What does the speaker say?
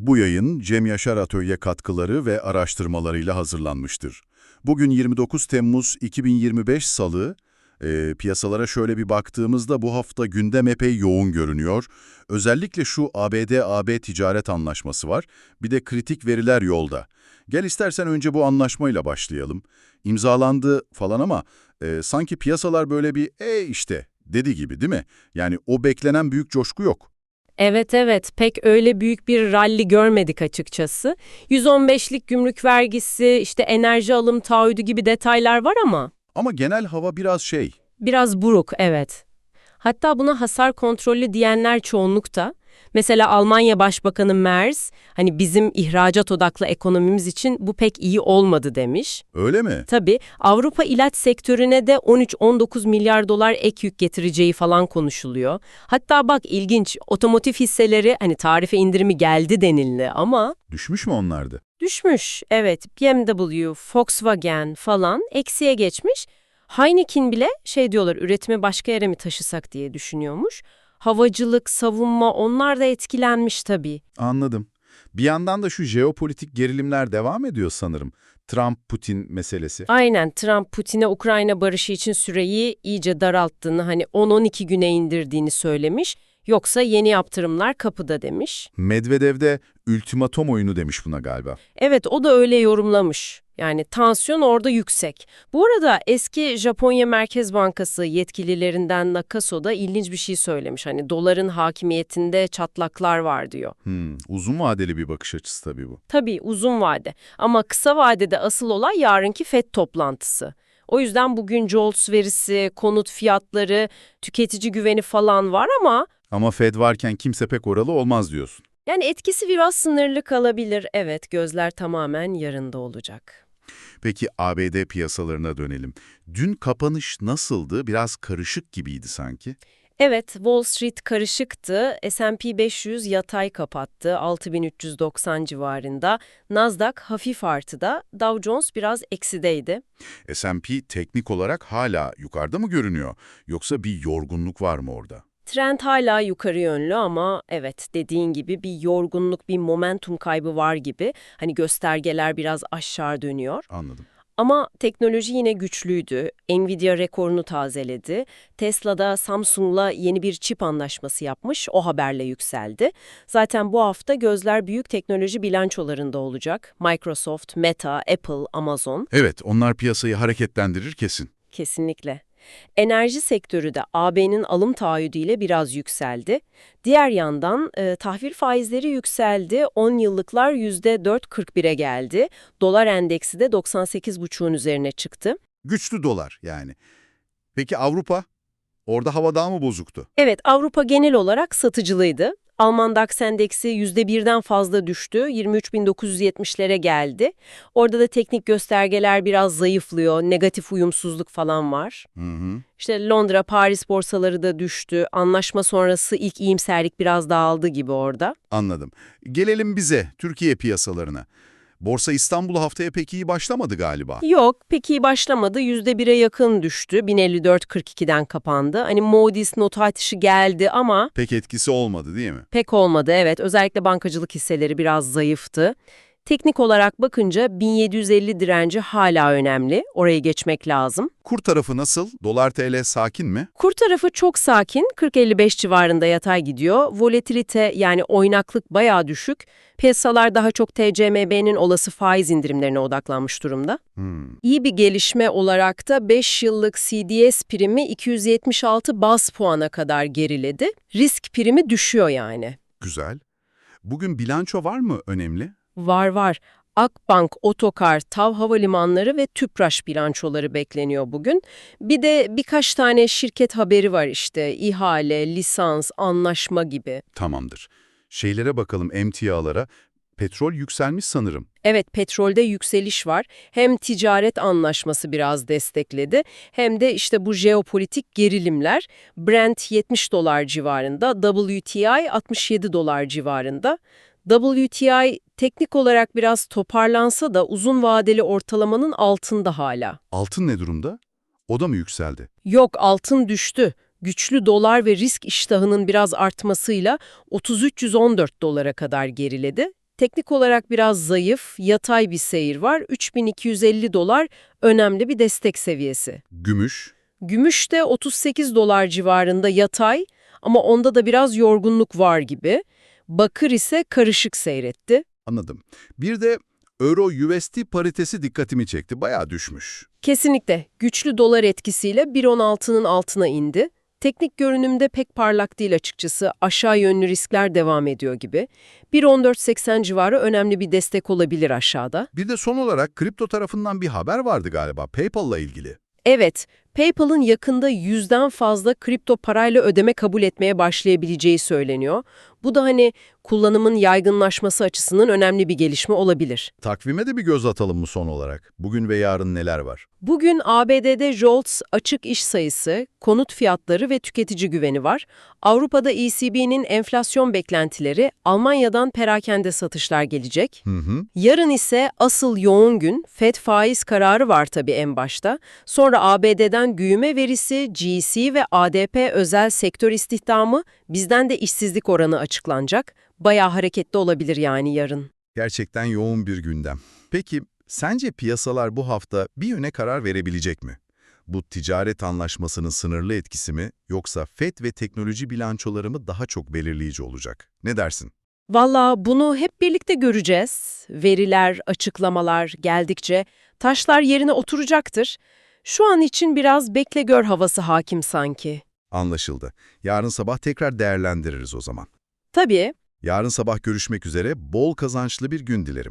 Bu yayın Cem Yaşar Atölye katkıları ve araştırmalarıyla hazırlanmıştır. Bugün 29 Temmuz 2025 Salı. Ee, piyasalara şöyle bir baktığımızda bu hafta gündem epey yoğun görünüyor. Özellikle şu ABD-AB ticaret anlaşması var. Bir de kritik veriler yolda. Gel istersen önce bu anlaşmayla başlayalım. İmzalandı falan ama e, sanki piyasalar böyle bir e işte dedi gibi değil mi? Yani o beklenen büyük coşku yok. Evet evet pek öyle büyük bir ralli görmedik açıkçası. 115'lik gümrük vergisi, işte enerji alım taahhüdü gibi detaylar var ama Ama genel hava biraz şey, biraz buruk evet. Hatta buna hasar kontrollü diyenler çoğunlukta. Mesela Almanya Başbakanı Merz, hani bizim ihracat odaklı ekonomimiz için bu pek iyi olmadı demiş. öyle mi? Tabii Avrupa ilaç sektörüne de 13-19 milyar dolar ek yük getireceği falan konuşuluyor. Hatta bak ilginç otomotiv hisseleri hani tarife indirimi geldi denildi ama Düşmüş mü onlardı? düşmüş. Evet BMW, Volkswagen falan eksiye geçmiş. Heineken bile şey diyorlar üretimi başka yere mi taşısak diye düşünüyormuş. Havacılık, savunma onlar da etkilenmiş tabii. Anladım. Bir yandan da şu jeopolitik gerilimler devam ediyor sanırım. Trump-Putin meselesi. Aynen Trump Putin'e Ukrayna barışı için süreyi iyice daralttığını hani 10-12 güne indirdiğini söylemiş. Yoksa yeni yaptırımlar kapıda demiş. Medvedev de ultimatom oyunu demiş buna galiba. Evet o da öyle yorumlamış. Yani tansiyon orada yüksek. Bu arada eski Japonya Merkez Bankası yetkililerinden Nakaso da ilginç bir şey söylemiş. Hani doların hakimiyetinde çatlaklar var diyor. Hmm, uzun vadeli bir bakış açısı tabii bu. Tabii uzun vade ama kısa vadede asıl olay yarınki FED toplantısı. O yüzden bugün JOLTS verisi, konut fiyatları, tüketici güveni falan var ama Ama Fed varken kimse pek oralı olmaz diyorsun. yani etkisi biraz sınırlı kalabilir. Evet, gözler tamamen yarında olacak. Peki ABD piyasalarına dönelim. Dün kapanış nasıldı? Biraz karışık gibiydi sanki. Evet, Wall Street karışıktı. S&P 500 yatay kapattı 6390 civarında. Nasdaq hafif artıda, Dow Jones biraz eksideydi. S&P teknik olarak hala yukarıda mı görünüyor? Yoksa bir yorgunluk var mı orada? Trend hala yukarı yönlü ama evet dediğin gibi bir yorgunluk, bir momentum kaybı var gibi. Hani göstergeler biraz aşağı dönüyor. Anladım. Ama teknoloji yine güçlüydü. Nvidia rekorunu tazeledi. Tesla'da Samsung'la yeni bir çip anlaşması yapmış. O haberle yükseldi. Zaten bu hafta gözler büyük teknoloji bilançolarında olacak. Microsoft, Meta, Apple, Amazon. Evet, onlar piyasayı hareketlendirir kesin. Kesinlikle. Enerji sektörü de AB'nin alım taahhüdüyle biraz yükseldi. Diğer yandan e, tahvil faizleri yükseldi. 10 yıllıklar %4.41'e geldi. Dolar endeksi de 98.5'un üzerine çıktı. Güçlü dolar yani. Peki Avrupa? Orada hava daha mı bozuktu? Evet, Avrupa genel olarak satıcılıydı. Alman DAX endeksi %1'den fazla düştü, 23.970'lere geldi. Orada da teknik göstergeler biraz zayıflıyor, negatif uyumsuzluk falan var. Hı hı. İşte Londra, Paris borsaları da düştü. Anlaşma sonrası ilk iyimserlik biraz dağıldı gibi orada. Anladım. Gelelim bize, Türkiye piyasalarına. Borsa İstanbul haftaya pek iyi başlamadı galiba. Yok, pek iyi başlamadı. %1'e yakın düştü. 1054.42'den kapandı. Hani Moody's not artışı geldi ama Pek etkisi olmadı değil mi? pek olmadı. Evet, özellikle bankacılık hisseleri biraz zayıftı. Teknik olarak bakınca 1750 direnci hala önemli. Orayı geçmek lazım. Kur tarafı nasıl? Dolar TL sakin mi? Kur tarafı çok sakin, 40-55 civarında yatay gidiyor. Volatilite yani oynaklık bayağı düşük. Piyasalar daha çok TCMB'nin olası faiz indirimlerine odaklanmış durumda. Hmm. İyi bir gelişme olarak da 5 yıllık CDS primi 276 bas puana kadar geriledi. Risk primi düşüyor yani. Güzel. Bugün bilanço var mı önemli? Var var. Akbank, Otokar, TAV Havalimanları ve Tüpraş bilançoları bekleniyor bugün. Bir de birkaç tane şirket haberi var işte. İhale, lisans, anlaşma gibi. Tamamdır. Şeylere bakalım emtialara. Petrol yükselmiş sanırım. Evet, petrolde yükseliş var. Hem ticaret anlaşması biraz destekledi, hem de işte bu jeopolitik gerilimler. Brent 70 dolar civarında, WTI 67 dolar civarında. WTI teknik olarak biraz toparlansa da uzun vadeli ortalamanın altında hala. Altın ne durumda? O da mı yükseldi? Yok altın düştü. Güçlü dolar ve risk iştahının biraz artmasıyla 3314 dolara kadar geriledi. teknik olarak biraz zayıf, yatay bir seyir var. 3250 dolar önemli bir destek seviyesi. Gümüş, Gümüş de 38 dolar civarında yatay ama onda da biraz yorgunluk var gibi. Bakır ise karışık seyretti. Anladım. Bir de Euro-USD paritesi dikkatimi çekti, bayağı düşmüş. Kesinlikle güçlü dolar etkisiyle 1.16'nın altına indi. Teknik görünümde pek parlak değil açıkçası. Aşağı yönlü riskler devam ediyor gibi. 1.1480 civarı önemli bir destek olabilir aşağıda. Bir de son olarak kripto tarafından bir haber vardı galiba, PayPal'la ilgili. Evet, PayPal'ın yakında yüzden fazla kripto parayla ödeme kabul etmeye başlayabileceği söyleniyor. Bu da hani kullanımın yaygınlaşması açısından önemli bir gelişme olabilir. Takvime de bir göz atalım mı son olarak? Bugün ve yarın neler var? Bugün ABD'de JOLTS açık iş sayısı, konut fiyatları ve tüketici güveni var. Avrupa'da ECB'nin enflasyon beklentileri, Almanya'dan perakende satışlar gelecek. Hı hı. Yarın ise asıl yoğun gün FED faiz kararı var tabii en başta. Sonra ABD'den büyüme verisi, GC ve ADP özel sektör istihdamı, bizden de işsizlik oranı açıklanacak. Bayağı hareketli olabilir yani yarın. Gerçekten yoğun bir gündem. Peki, sence piyasalar bu hafta bir yöne karar verebilecek mi? Bu ticaret anlaşmasının sınırlı etkisi mi, yoksa FED ve teknoloji bilançoları mı daha çok belirleyici olacak? Ne dersin? Valla bunu hep birlikte göreceğiz. Veriler, açıklamalar geldikçe taşlar yerine oturacaktır. Şu an için biraz bekle gör havası hakim sanki. Anlaşıldı. Yarın sabah tekrar değerlendiririz o zaman. Tabii Yarın sabah görüşmek üzere, bol kazançlı bir gün dilerim.